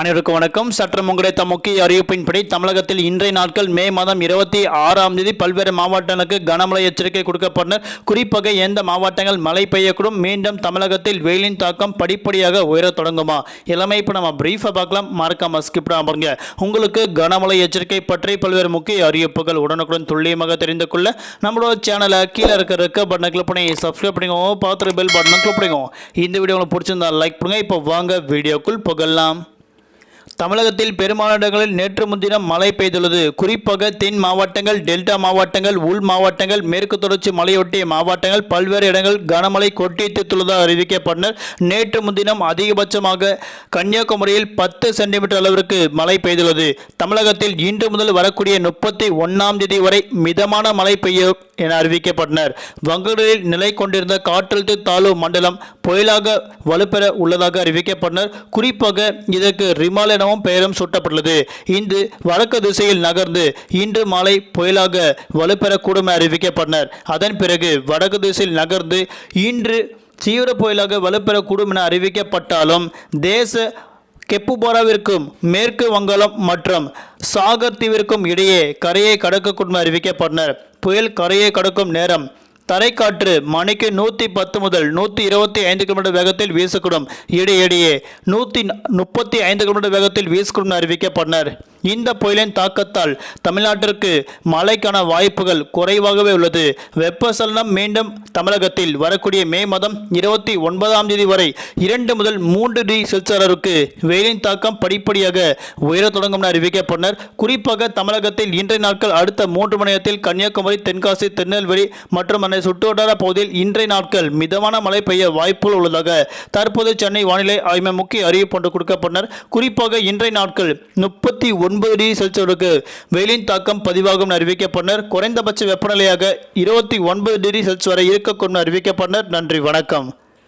அனைவருக்கும் வணக்கம். சற்றம் கிடைத்த முக்கிய அறிவிப்பின்படி தமிழகத்தில் இன்றைய நாட்கள் மே மாதம் இருபத்தி ஆறாம் தேதி பல்வேறு மாவட்டங்களுக்கு கனமழை எச்சரிக்கை கொடுக்கப்பட்டனர் குறிப்பாக எந்த மாவட்டங்கள் மழை பெய்யக்கூடும் மீண்டும் தமிழகத்தில் வெயிலின் தாக்கம் படிப்படியாக உயரத் தொடங்குமா? எல்லாமே இப்போ நம்ம பிரீஃபாக பார்க்கலாம். மறக்காம ஸ்கிப் பாருங்க. உங்களுக்கு கனமழை எச்சரிக்கை பற்றி பல்வேறு முக்கிய அறிவிப்புகள் உடனுக்குடன் துல்லியமாக தெரிந்து கொள்ள நம்மளோட சேனலை கீழே இருக்க இருக்க பட்டனை கிளிக் பண்ணி சப்ஸ்கிரைப் பண்ணிக்கோங்க பார்த்துட்டு பெல் பட்டனை கிளிக் பண்ணிக்கோங்க இந்த வீடியோ உங்களுக்கு பிடிச்சிருந்தா லைக் பண்ணுங்க. இப்போ வாங்க வீடியோக்குள் புகழலாம் தமிழகத்தில் பெரும்பாலான இடங்களில் நேற்று முன்தினம் மழை பெய்துள்ளது. குறிப்பாக தென் மாவட்டங்கள் டெல்டா மாவட்டங்கள் உள் மாவட்டங்கள் மேற்கு தொடர்ச்சி மலையொட்டிய மாவட்டங்கள் பல்வேறு இடங்கள் கனமழை கொட்டித்துள்ளதாக அறிவிக்கப்பட்டனர். நேற்று முன்தினம் அதிகபட்சமாக கன்னியாகுமரியில் பத்து சென்டிமீட்டர் அளவிற்கு மழை பெய்துள்ளது. தமிழகத்தில் இன்று முதல் வரக்கூடிய முப்பத்தி ஒன்றாம் தேதி வரை மிதமான மழை பெய்யும் என அறிவிக்கப்பட்டனர். வங்கடலில் நிலை கொண்டிருந்த காற்றழுத்த தாழ்வு மண்டலம் புயலாக வலுப்பெற உள்ளதாக அறிவிக்கப்பட்டனர். குறிப்பாக இதற்கு ரிமாலய எனவும் பெயரும் சூட்டப்பட்டுள்ளது. இன்று வடக்கு திசையில் நகர்ந்து இன்று மாலை புயலாக வலுப்பெறக்கூடும் அறிவிக்கப்பட்டனர். அதன் பிறகு வடக்கு திசையில் நகர்ந்து இன்று தீவிர புயலாக வலுப்பெறக்கூடும் என அறிவிக்கப்பட்டாலும் தேச கெப்புபோராவிற்கும் மேற்கு வங்காளம் மற்றும் சாகர் தீவிற்கும் இடையே கரையை கடக்கக்கூடும் அறிவிக்கப்பட்டனர். புயல் கரையை கடக்கும் நேரம் தரைக்காற்று மணிக்கு நூற்றி பத்து முதல் நூற்றி இருபத்தி ஐந்து கிலோமீட்டர் வேகத்தில் வீசக்கூடும். இடையிடையே நூற்றி முப்பத்தி ஐந்து கிலோமீட்டர் வேகத்தில் வீசக்கூடும் அறிவிக்கப்பட்டனர். இந்த புயலின் தாக்கத்தால் தமிழ்நாட்டிற்கு மழைக்கான வாய்ப்புகள் குறைவாகவே உள்ளது. வெப்பசலனம் மீண்டும் தமிழகத்தில் வரக்கூடிய மே மாதம் இருபத்தி ஒன்பதாம் தேதி வரை இரண்டு முதல் மூன்று டிகிரி செல்சியஸ் அளவுக்கு வெயிலின் தாக்கம் படிப்படியாக உயரத் தொடங்கும் என அறிவிக்கப்பட்டனர் குறிப்பாக தமிழகத்தில் இன்றைய நாட்கள் அடுத்த மூன்று மணி நேரத்தில் கன்னியாகுமரி தென்காசி திருநெல்வேலி மற்றும் அதனை சுற்றுவட்டார பகுதியில் இன்றைய நாட்கள் மிதமான மழை பெய்ய வாய்ப்புகள் உள்ளதாக தற்போது சென்னை வானிலை ஆய்வு முக்கிய அறிவிப்பு ஒன்று கொடுக்கப்பட்டனர் குறிப்பாக இன்றைய நாட்கள் முப்பத்தி ஒன்பது டிகிரி செல்சியஸுக்கு வெயிலின் தாக்கம் பதிவாகும் அறிவிக்கப்பட்டனர் குறைந்தபட்ச வெப்பநிலையாக இருபத்தி ஒன்பது டிகிரி செல்சியஸ் வரை இருக்கக்கூடும் அறிவிக்கப்பட்டனர் நன்றி வணக்கம்.